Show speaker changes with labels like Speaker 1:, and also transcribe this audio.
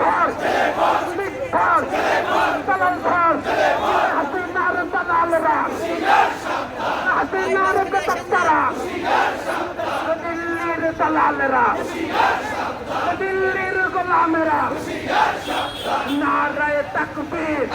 Speaker 1: ধর! মিথ্যার! দালাল ধর! হাসিনার দালালরা! হাসিনার বেতক্তারা! দিল্লির দালালেরা! গোলামেরা! নারায় তাকবীর